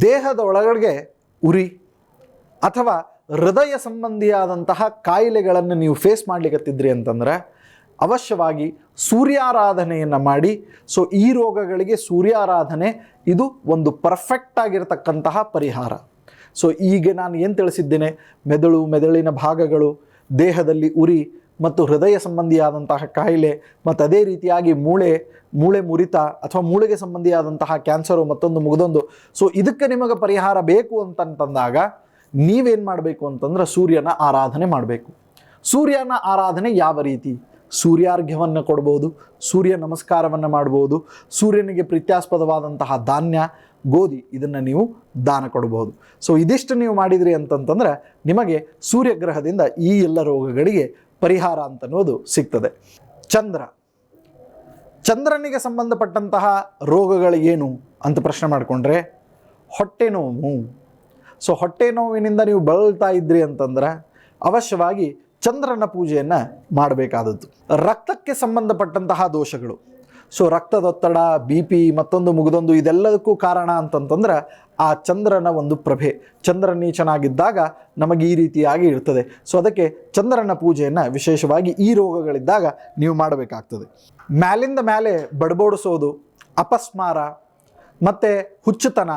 ದೇಹದ ಒಳಗಡೆಗೆ ಉರಿ ಅಥವಾ ಹೃದಯ ಸಂಬಂಧಿಯಾದಂತಹ ಕಾಯಿಲೆಗಳನ್ನು ನೀವು ಫೇಸ್ ಮಾಡಲಿಕ್ಕತ್ತಿದ್ರಿ ಅಂತಂದರೆ ಅವಶ್ಯವಾಗಿ ಸೂರ್ಯಾರಾಧನೆಯನ್ನು ಮಾಡಿ. ಸೊ ಈ ರೋಗಗಳಿಗೆ ಸೂರ್ಯಾರಾಧನೆ ಇದು ಒಂದು ಪರ್ಫೆಕ್ಟ್ ಆಗಿರತಕ್ಕಂತಹ ಪರಿಹಾರ. ಸೊ ಈಗ ನಾನು ಏನು ತಿಳಿಸಿದ್ದೇನೆ? ಮೆದುಳು, ಮೆದುಳಿನ ಭಾಗಗಳು ದೇಹದಲ್ಲಿ ಉರಿ ಮತ್ತು ಹೃದಯ ಸಂಬಂಧಿಯಾದಂತಹ ಕಾಯಿಲೆ ಮತ್ತು ಅದೇ ರೀತಿಯಾಗಿ ಮೂಳೆ ಮೂಳೆ ಮುರಿತ ಅಥವಾ ಮೂಳೆಗೆ ಸಂಬಂಧಿಯಾದಂತಹ ಕ್ಯಾನ್ಸರು ಮತ್ತೊಂದು ಮುಗಿದೊಂದು. ಸೊ ಇದಕ್ಕೆ ನಿಮಗೆ ಪರಿಹಾರ ಬೇಕು ಅಂತಂತಂದಾಗ ನೀವೇನು ಮಾಡಬೇಕು ಅಂತಂದ್ರೆ ಸೂರ್ಯನ ಆರಾಧನೆ ಮಾಡಬೇಕು. ಸೂರ್ಯನ ಆರಾಧನೆ ಯಾವ ರೀತಿ? ಸೂರ್ಯಾರ್ಘ್ಯವನ್ನು ಕೊಡ್ಬೋದು, ಸೂರ್ಯ ನಮಸ್ಕಾರವನ್ನು ಮಾಡ್ಬೋದು, ಸೂರ್ಯನಿಗೆ ಪ್ರೀತ್ಯಾಸ್ಪದವಾದಂತಹ ಧಾನ್ಯ, ಗೋಧಿ ಇದನ್ನು ನೀವು ದಾನ ಕೊಡಬಹುದು ಸೊ ಇದಿಷ್ಟು ನೀವು ಮಾಡಿದಿರಿ ಅಂತಂತಂದರೆ ನಿಮಗೆ ಸೂರ್ಯಗ್ರಹದಿಂದ ಈ ಎಲ್ಲ ರೋಗಗಳಿಗೆ ಪರಿಹಾರ ಅಂತನ್ನೋದು ಸಿಗ್ತದೆ. ಚಂದ್ರ. ಚಂದ್ರನಿಗೆ ಸಂಬಂಧಪಟ್ಟಂತಹ ರೋಗಗಳು ಏನು ಅಂತ ಪ್ರಶ್ನೆ ಮಾಡಿಕೊಂಡ್ರೆ, ಹೊಟ್ಟೆ ನೋವು. ಸೊ ಹೊಟ್ಟೆ ನೋವಿನಿಂದ ನೀವು ಬಳಲ್ತಾ ಇದ್ರಿ ಅಂತಂದ್ರೆ, ಅವಶ್ಯವಾಗಿ ಚಂದ್ರನ ಪೂಜೆಯನ್ನು ಮಾಡಬೇಕಾದದ್ದು. ರಕ್ತಕ್ಕೆ ಸಂಬಂಧಪಟ್ಟಂತಹ ದೋಷಗಳು. ಸೊ ರಕ್ತದೊತ್ತಡ ಬಿ ಪಿ ಮತ್ತೊಂದು ಮುಗಿದೊಂದು ಇದೆಲ್ಲದಕ್ಕೂ ಕಾರಣ ಅಂತಂತಂದ್ರೆ ಆ ಚಂದ್ರನ ಒಂದು ಪ್ರಭೆ. ಚಂದ್ರ ನೀಚನಾಗಿದ್ದಾಗ ನಮಗೆ ಈ ರೀತಿಯಾಗಿ ಇರ್ತದೆ. ಸೊ ಅದಕ್ಕೆ ಚಂದ್ರನ ಪೂಜೆಯನ್ನು ವಿಶೇಷವಾಗಿ ಈ ರೋಗಗಳಿದ್ದಾಗ ನೀವು ಮಾಡಬೇಕಾಗ್ತದೆ. ಮ್ಯಾಲಿಂದ ಮ್ಯಾಲೆ ಬಡಬೋಡಿಸೋದು, ಅಪಸ್ಮಾರ, ಮತ್ತು ಹುಚ್ಚುತನ,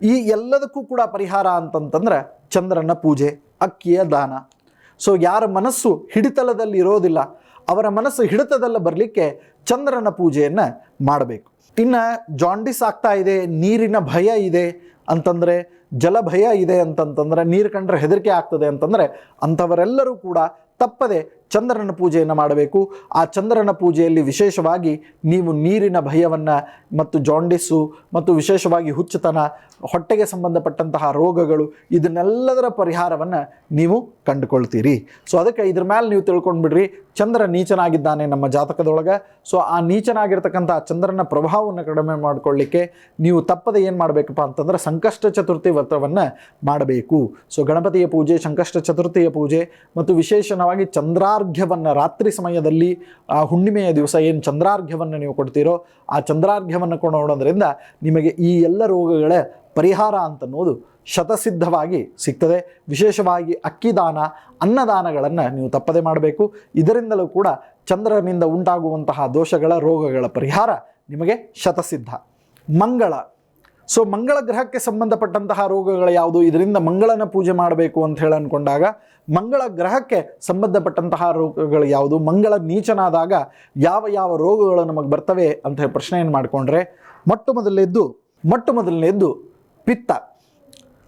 ಈ ಎಲ್ಲದಕ್ಕೂ ಕೂಡ ಪರಿಹಾರ ಅಂತಂತಂದ್ರೆ ಚಂದ್ರನ ಪೂಜೆ, ಅಕ್ಕಿಯ ದಾನ. ಸೊ ಯಾರ ಮನಸ್ಸು ಹಿಡಿತಲದಲ್ಲಿ ಇರೋದಿಲ್ಲ, ಅವರ ಮನಸ್ಸು ಹಿಡಿತದಲ್ಲ ಬರಲಿಕ್ಕೆ ಚಂದ್ರನ ಪೂಜೆಯನ್ನು ಮಾಡಬೇಕು. ಇನ್ನು ಜಾಂಡಿಸ್ ಆಗ್ತಾ ಇದೆ, ನೀರಿನ ಭಯ ಇದೆ ಅಂತಂದರೆ, ಜಲ ಭಯ ಇದೆ ಅಂತಂತಂದರೆ, ನೀರು ಕಂಡ್ರೆ ಹೆದರಿಕೆ ಆಗ್ತದೆ ಅಂತಂದರೆ, ಅಂಥವರೆಲ್ಲರೂ ಕೂಡ ತಪ್ಪದೆ ಚಂದ್ರನ ಪೂಜೆಯನ್ನು ಮಾಡಬೇಕು. ಆ ಚಂದ್ರನ ಪೂಜೆಯಲ್ಲಿ ವಿಶೇಷವಾಗಿ ನೀವು ನೀರಿನ ಭಯವನ್ನು ಮತ್ತು ಜಾಂಡಿಸು ಮತ್ತು ವಿಶೇಷವಾಗಿ ಹುಚ್ಚುತನ, ಹೊಟ್ಟೆಗೆ ಸಂಬಂಧಪಟ್ಟಂತಹ ರೋಗಗಳು ಇದನ್ನೆಲ್ಲದರ ಪರಿಹಾರವನ್ನು ನೀವು ಕಂಡುಕೊಳ್ತೀರಿ. ಸೊ ಅದಕ್ಕೆ ಇದ್ರ ಮೇಲೆ ನೀವು ತಿಳ್ಕೊಂಡ್ಬಿಡ್ರಿ, ಚಂದ್ರ ನೀಚನಾಗಿದ್ದಾನೆ ನಮ್ಮ ಜಾತಕದೊಳಗೆ. ಸೊ ಆ ನೀಚನಾಗಿರ್ತಕ್ಕಂಥ ಚಂದ್ರನ ಪ್ರಭಾವವನ್ನು ಕಡಿಮೆ ಮಾಡಿಕೊಳ್ಳಿಕ್ಕೆ ನೀವು ತಪ್ಪದೆ ಏನು ಮಾಡಬೇಕಪ್ಪ ಅಂತಂದ್ರೆ ಸಂಕಷ್ಟ ಚತುರ್ಥಿ ವ್ರತವನ್ನು ಮಾಡಬೇಕು. ಸೊ ಗಣಪತಿಯ ಪೂಜೆ, ಸಂಕಷ್ಟ ಚತುರ್ಥಿಯ ಪೂಜೆ ಮತ್ತು ವಿಶೇಷವಾಗಿ ಚಂದ್ರಾರ್ಘ್ಯವನ್ನು ರಾತ್ರಿ ಸಮಯದಲ್ಲಿ ಆ ಹುಣ್ಣಿಮೆಯ ದಿವಸ ಏನು ಚಂದ್ರಾರ್ಘ್ಯವನ್ನು ನೀವು ಕೊಡ್ತೀರೋ ಆ ಚಂದ್ರಾರ್ಘ್ಯವನ್ನು ಕೊಡೋದ್ರಿಂದ ನಿಮಗೆ ಈ ಎಲ್ಲ ರೋಗಗಳ ಪರಿಹಾರ ಅಂತನ್ನೋದು ಶತಸಿದ್ಧವಾಗಿ ಸಿಗ್ತದೆ. ವಿಶೇಷವಾಗಿ ಅಕ್ಕಿದಾನ ಅನ್ನದಾನಗಳನ್ನು ನೀವು ತಪ್ಪದೆ ಮಾಡಬೇಕು. ಇದರಿಂದಲೂ ಕೂಡ ಚಂದ್ರನಿಂದ ಉಂಟಾಗುವಂತಹ ದೋಷಗಳ, ರೋಗಗಳ ಪರಿಹಾರ ನಿಮಗೆ ಶತಸಿದ್ಧ. ಮಂಗಳ. ಸೊ ಮಂಗಳ ಗ್ರಹಕ್ಕೆ ಸಂಬಂಧಪಟ್ಟಂತಹ ರೋಗಗಳು ಯಾವುದು? ಇದರಿಂದ ಮಂಗಳನ ಪೂಜೆ ಮಾಡಬೇಕು ಅಂತ ಹೇಳಿ ಅಂದ್ಕೊಂಡಾಗ ಮಂಗಳ ಗ್ರಹಕ್ಕೆ ಸಂಬಂಧಪಟ್ಟಂತಹ ರೋಗಗಳು ಯಾವುದು? ಮಂಗಳ ನೀಚನಾದಾಗ ಯಾವ ಯಾವ ರೋಗಗಳು ನಮಗೆ ಬರ್ತವೆ ಅಂತ ಹೇಳಿ ಪ್ರಶ್ನೆಯನ್ನು ಮಾಡಿಕೊಂಡ್ರೆ, ಮೊಟ್ಟ ಮೊದಲನೇದ್ದು ಮೊಟ್ಟ ಮೊದಲನೇದ್ದು ಪಿತ್ತ.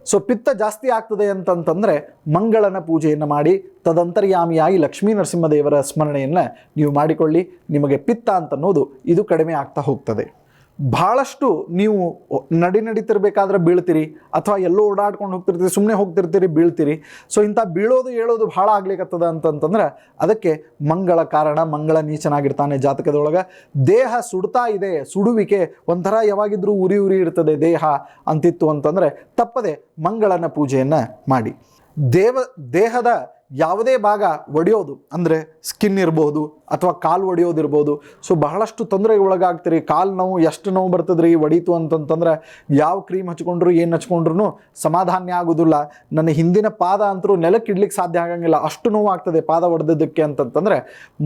ಸೊ ಪಿತ್ತ ಜಾಸ್ತಿ ಆಗ್ತದೆ ಅಂತಂತಂದರೆ ಮಂಗಳನ ಪೂಜೆಯನ್ನು ಮಾಡಿ, ತದಂತರ್ಯಾಮಿಯಾಗಿ ಲಕ್ಷ್ಮೀ ನರಸಿಂಹದೇವರ ಸ್ಮರಣೆಯನ್ನು ನೀವು ಮಾಡಿಕೊಳ್ಳಿ, ನಿಮಗೆ ಪಿತ್ತ ಅಂತನ್ನೋದು ಇದು ಕಡಿಮೆ ಆಗ್ತಾ ಹೋಗ್ತದೆ. ಭಾಳಷ್ಟು ನೀವು ನಡಿ ನಡೀತಿರ್ಬೇಕಾದ್ರೆ ಬೀಳ್ತೀರಿ ಅಥವಾ ಎಲ್ಲೋ ಓಡಾಡ್ಕೊಂಡು ಹೋಗ್ತಿರ್ತೀರಿ ಸುಮ್ಮನೆ ಹೋಗ್ತಿರ್ತೀರಿ, ಬೀಳ್ತೀರಿ. ಸೊ ಇಂಥ ಬೀಳೋದು ಹೇಳೋದು ಭಾಳ ಆಗ್ಲಿಕ್ಕತ್ತದ ಅಂತಂತಂದ್ರೆ ಅದಕ್ಕೆ ಮಂಗಳ ಕಾರಣ, ಮಂಗಳ ನೀಚನಾಗಿರ್ತಾನೆ ಜಾತಕದೊಳಗೆ. ದೇಹ ಸುಡ್ತಾ ಇದೆ, ಸುಡುವಿಕೆ ಒಂಥರ ಯಾವಾಗಿದ್ರೂ ಉರಿ ಉರಿ ಇರ್ತದೆ ದೇಹ ಅಂತಿತ್ತು ಅಂತಂದರೆ ತಪ್ಪದೆ ಮಂಗಳನ ಪೂಜೆಯನ್ನು ಮಾಡಿ. ದೇವ, ದೇಹದ ಯಾವುದೇ ಭಾಗ ಒಡೆಯೋದು ಅಂದರೆ ಸ್ಕಿನ್ ಇರ್ಬೋದು ಅಥವಾ ಕಾಲು ಒಡೆಯೋದಿರ್ಬೋದು. ಸೊ ಬಹಳಷ್ಟು ತೊಂದರೆಗೆ ಒಳಗಾಗ್ತೀರಿ. ಕಾಲು ನೋವು ಎಷ್ಟು ನೋವು ಬರ್ತದ್ರಿ, ಒಡೀತು ಅಂತಂತಂದ್ರೆ ಯಾವ ಕ್ರೀಮ್ ಹಚ್ಕೊಂಡ್ರು, ಏನು ಹಚ್ಕೊಂಡ್ರು ಸಮಾಧಾನ ಆಗೋದಿಲ್ಲ. ನನ್ನ ಹಿಂದಿನ ಪಾದ ಅಂತರೂ ನೆಲಕ್ಕೆ ಇಡ್ಲಿಕ್ಕೆ ಸಾಧ್ಯ ಆಗಂಗಿಲ್ಲ. ಅಷ್ಟು ನೋವು ಆಗ್ತದೆ ಪಾದ ಒಡೆದಿದ್ದಕ್ಕೆ ಅಂತಂತಂದರೆ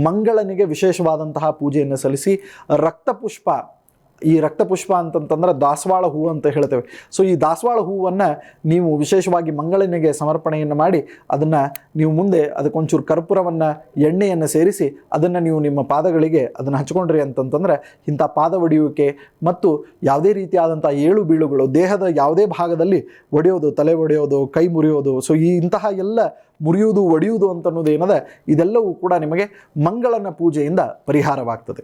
ಮಂಗಳನಿಗೆ ವಿಶೇಷವಾದಂತಹ ಪೂಜೆಯನ್ನು ಸಲ್ಲಿಸಿ ರಕ್ತಪುಷ್ಪ ಈ ರಕ್ತಪುಷ್ಪ ಅಂತಂತಂದ್ರೆ ದಾಸವಾಳ ಹೂವು ಅಂತ ಹೇಳ್ತೇವೆ. ಸೊ ಈ ದಾಸವಾಳ ಹೂವನ್ನು ನೀವು ವಿಶೇಷವಾಗಿ ಮಂಗಳನಿಗೆ ಸಮರ್ಪಣೆಯನ್ನು ಮಾಡಿ, ಅದನ್ನು ನೀವು ಮುಂದೆ ಅದಕ್ಕೊಂಚೂರು ಕರ್ಪೂರವನ್ನು, ಎಣ್ಣೆಯನ್ನು ಸೇರಿಸಿ ಅದನ್ನು ನೀವು ನಿಮ್ಮ ಪಾದಗಳಿಗೆ ಅದನ್ನು ಹಚ್ಕೊಂಡ್ರಿ ಅಂತಂತಂದ್ರೆ ಇಂಥ ಪಾದ ಒಡೆಯುವಿಕೆ ಮತ್ತು ಯಾವುದೇ ರೀತಿಯಾದಂಥ ಏಳು ಬೀಳುಗಳು, ದೇಹದ ಯಾವುದೇ ಭಾಗದಲ್ಲಿ ಒಡೆಯೋದು, ತಲೆ ಒಡೆಯೋದು, ಕೈ ಮುರಿಯೋದು ಸೊ ಈ ಇಂತಹ ಎಲ್ಲ ಮುರಿಯುವುದು, ಒಡೆಯುವುದು ಅಂತನ್ನೋದು ಏನದ ಇದೆಲ್ಲವೂ ಕೂಡ ನಿಮಗೆ ಮಂಗಳನ ಪೂಜೆಯಿಂದ ಪರಿಹಾರವಾಗ್ತದೆ.